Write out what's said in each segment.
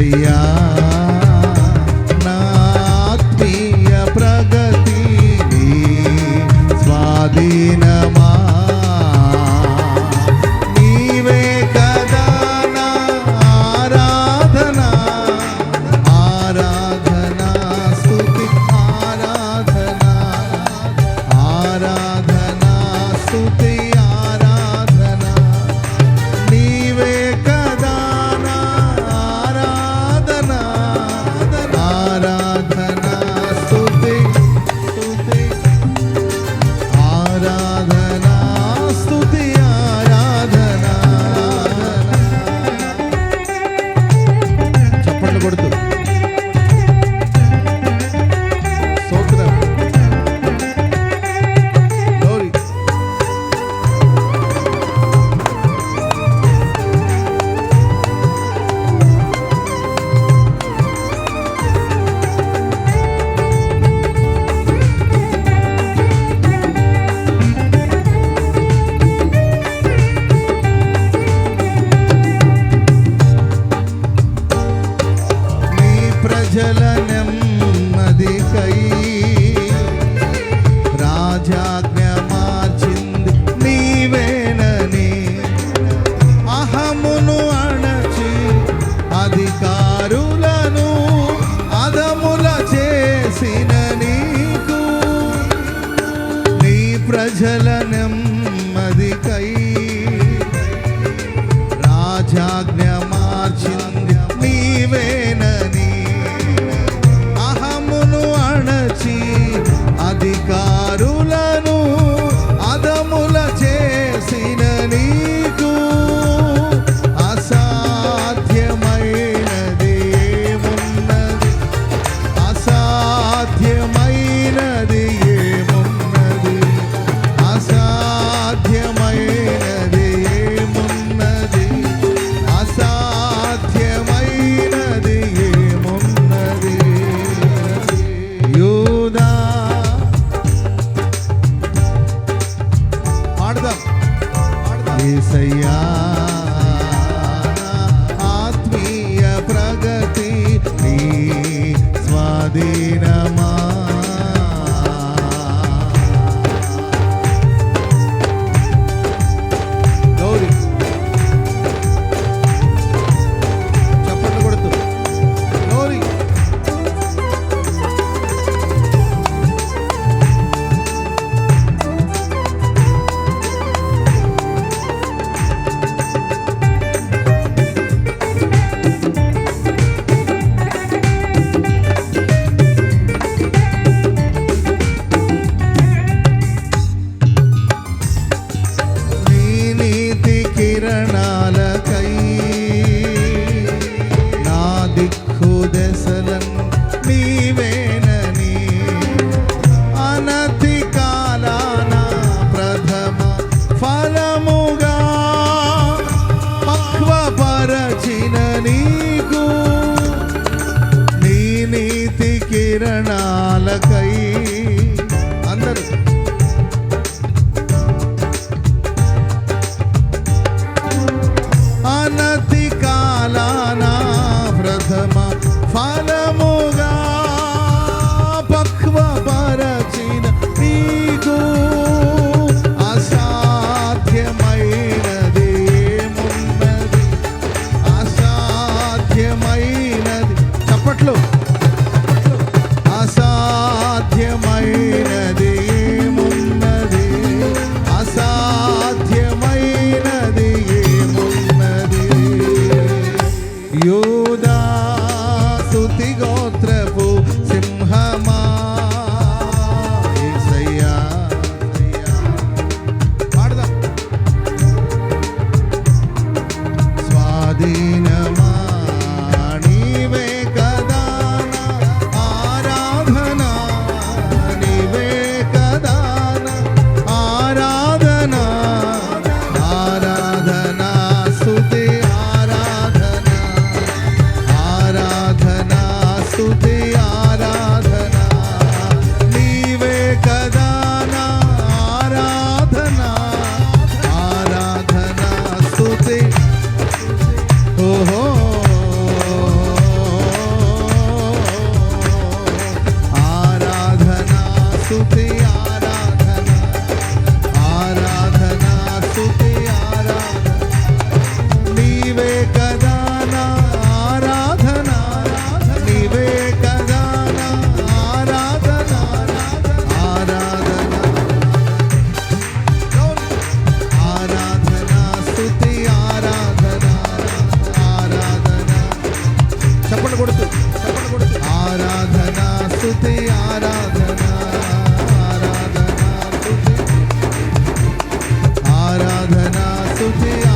ஏசையா కిరణాలకై You. आराधना तुझे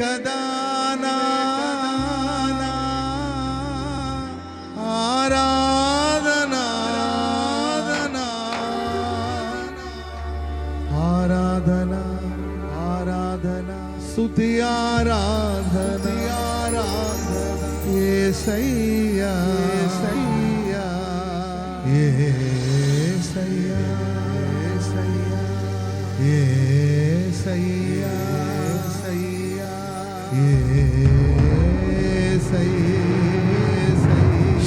కదా ఆరాధనా ఆరాధన ఆరాధన స్తుతి ఆరాధన ఆరాధన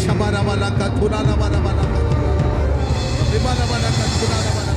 Shabarabala Katura Rabala Rabala Rabala Rabala Rabala